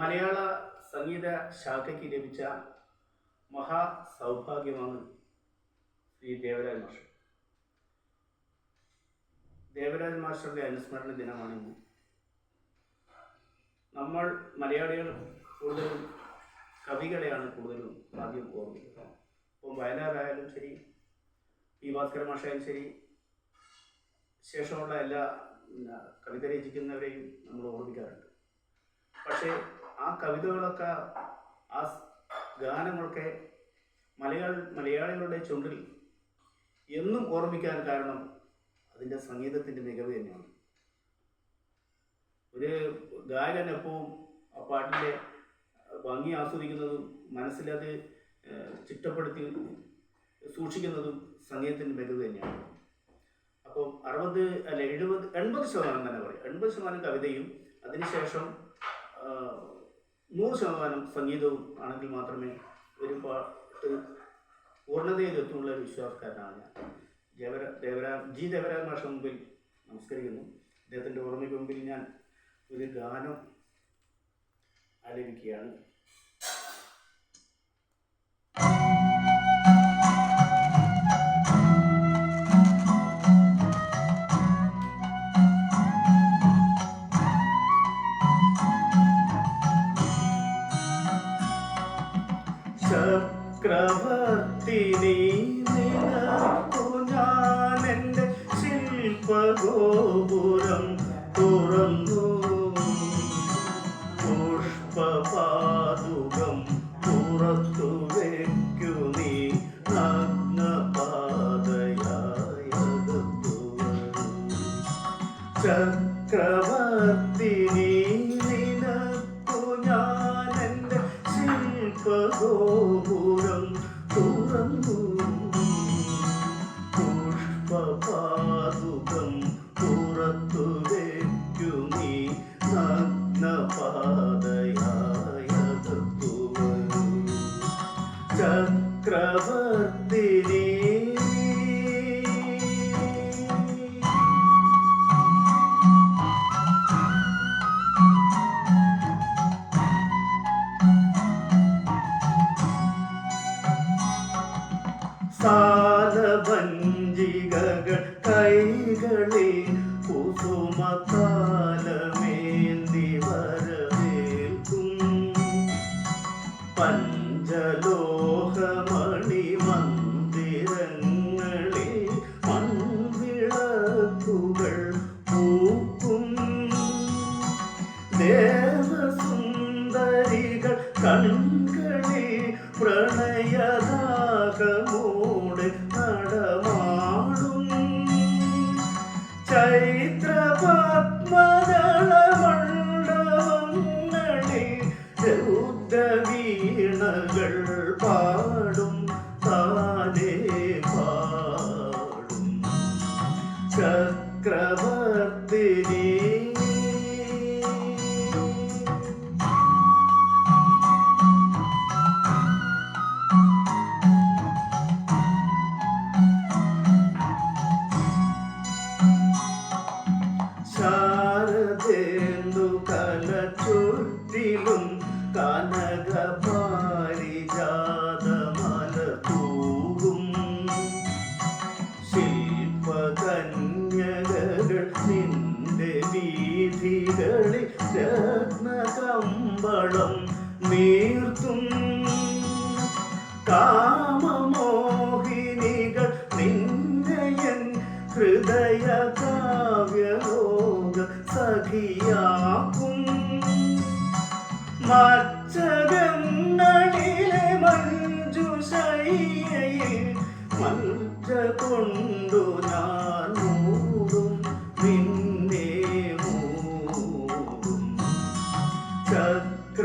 മലയാള സംഗീത ശാഖയ്ക്ക് ലഭിച്ച മഹാ സൗഭാഗ്യമാണ് ശ്രീ ദേവരാജ് മാസ്റ്റർ ദേവരാജ് മാഷറുടെ അനുസ്മരണ ദിനമാണ് ഇന്ന്. നമ്മൾ മലയാളികൾ കൂടുതലും കവികളെയാണ് കൂടുതലും ആദ്യം ഓർമ്മിക്കുന്നത് ഇപ്പം വയലാറായാലും ശരി പി ഭാസ്കര മാഷായാലും ശരി ശേഷമുള്ള എല്ലാ കവിത രചിക്കുന്നവരെയും നമ്മൾ ഓർമ്മിക്കാറുണ്ട്. പക്ഷേ ആ കവിതകളൊക്കെ ആ ഗാനങ്ങളൊക്കെ മലയാള മലയാളികളുടെ ചുണ്ടിൽ എന്നും ഓർമ്മിക്കാൻ കാരണം അതിന്റെ സംഗീതത്തിന്റെ മികവ് തന്നെയാണ്. ഒരു ഗായകൻ എപ്പോഴും ആ പാട്ടിന്റെ ഭംഗി ആസ്വദിക്കുന്നതും മനസ്സിലത് ചിട്ടപ്പെടുത്തി സൂക്ഷിക്കുന്നതും സംഗീതത്തിന്റെ മികവ് തന്നെയാണ്. അപ്പം അറുപത് അല്ല എഴുപത് എൺപത് ശതമാനം തന്നെ പറയും. എൺപത് ശതമാനം കവിതയും അതിനുശേഷം നൂറ് ശതമാനം സംഗീതവും ആണെങ്കിൽ മാത്രമേ ഒരു പാട്ട് പൂർണതയിലെത്തുമുള്ള ഒരു വിശ്വാസക്കാരനാണ് ഞാൻ. ദേവര ദേവരാ ജി ദേവരാജ് മാഷ മുമ്പിൽ നമസ്കരിക്കുന്നു. അദ്ദേഹത്തിന്റെ ഓർമ്മയ്ക്ക് മുമ്പിൽ ഞാൻ ഒരു ഗാനം ആലപിക്കുകയാണ്. ചക്രവർത്തിനി നിനക്കു ഞാനെന്റെ ശില്പഗോപുരം ശില്പഗോപുരം തുറന്നു. പുഷ്പപാതുകം പുറത്തു വയ്ക്കു നീ നഗ്നപാതയായകത്തു വരൂ ചക്രവർത്തിനി സാലഭഞ്ജികകൾ കൈകളെ കുസുമത്താലമേന്തി വരവേൽക്കും. പഞ്ചലോഹമണി മന്ദിരങ്ങളിൽ മൺവിളക്കുകൾ പൂക്കും. ദേവസുന്ദരികൾ ചൈത്രപത്മദളമണ്ഡപങ്ങളിൽ രൗദ്രവീണകൾ പാടും താനേ പാടും. ചക്രവർത്തിനി ചുറ്റിലും കനക പാരിജാതമല തൂകും ശില്പകന്യകകൾ നിന്റെ വീഥികളിൽ രത്നകമ്പളം നീർത്തും. കാമമോഹിനികൾ നിന്നയൻ ഹൃദയ കാവ്യലോക സഖിയാക്കും. മച്ചകങ്ങളിലെ മഞ്ജുഷയ്യയിൽ മഞ്ച കൊണ്ടു ഞാൻ പിന്നെ മൂടും. ചക്രവർത്തിനി